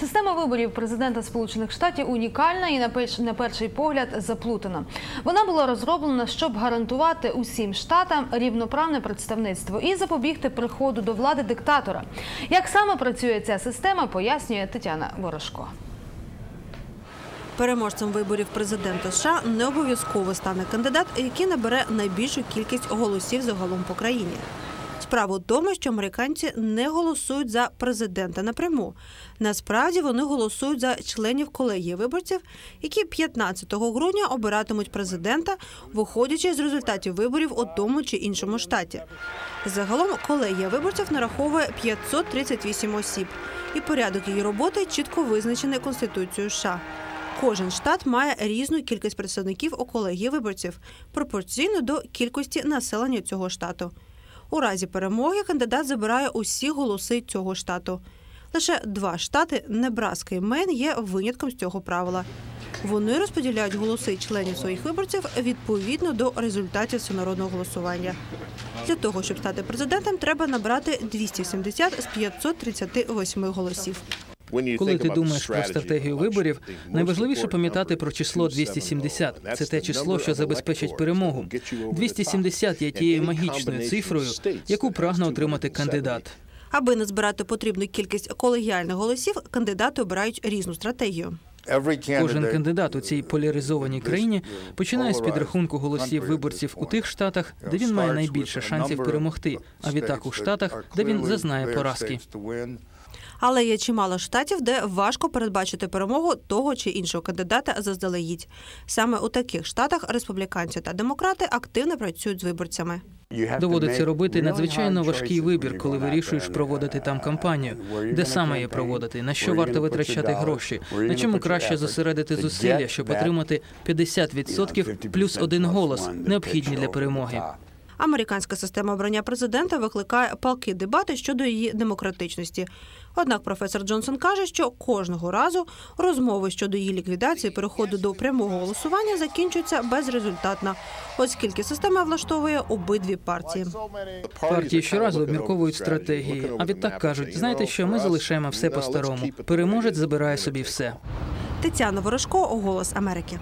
Система виборів президента Сполучених Штатів унікальна і на перш- перший погляд заплутана. Вона була розроблена, щоб гарантувати усім штатам рівноправне представництво і запобігти приходу до влади диктатора. Як саме працює ця система, пояснює Тетяна Ворожко. Переможцем виборів президента США не обов'язково стане кандидат, який набере найбільшу кількість голосів загалом по країні. Справа в тому, що американці не голосують за президента напряму. Насправді вони голосують за членів колегії виборців, які 15 грудня обиратимуть президента, виходячи з результатів виборів у тому чи іншому штаті. Загалом колегія виборців нараховує 538 осіб, і порядок її роботи чітко визначений Конституцією США. Кожен штат має різну кількість представників у колегії виборців пропорційно до кількості населення цього штату. У разі перемоги кандидат забирає усі голоси цього штату. Лише два штати Небраска і Мейн є винятком з цього правила. Вони розподіляють голоси членів своїх виборців відповідно до результатів всенародного голосування. Для того, щоб стати президентом, треба набрати 270 з 538 голосів. Коли ти думаєш про стратегію виборів, найважливіше пам'ятати про число 270. Це те число, що забезпечить перемогу. 270 є тією магічною цифрою, яку прагне отримати кандидат. Аби не збирати потрібну кількість колегіальних голосів, кандидати обирають різну стратегію. Кожен кандидат у цій поляризованій країні починає з підрахунку голосів виборців у тих штатах, де він має найбільше шансів перемогти, а відтак у штатах, де він зазнає поразки. Але є чимало штатів, де важко передбачити перемогу того чи іншого кандидата заздалегідь. Саме у таких штатах республіканці та демократи активно працюють з виборцями. Доводиться робити надзвичайно важкий вибір, коли вирішуєш проводити там кампанію. Де саме її проводити, на що варто витрачати гроші, на чому краще зосередити зусилля, щоб отримати 50% плюс один голос, необхідні для перемоги. Американська система обрання президента викликає палки дебати щодо її демократичності. Однак професор Джонсон каже, що кожного разу розмови щодо її ліквідації переходу до прямого голосування закінчуються безрезультатно, оскільки система влаштовує обидві партії. Партії щоразу обмірковують стратегії, а відтак кажуть: знаєте, що ми залишаємо все по-старому. Переможець забирає собі все. Тетяна Ворожко, Голос Америки.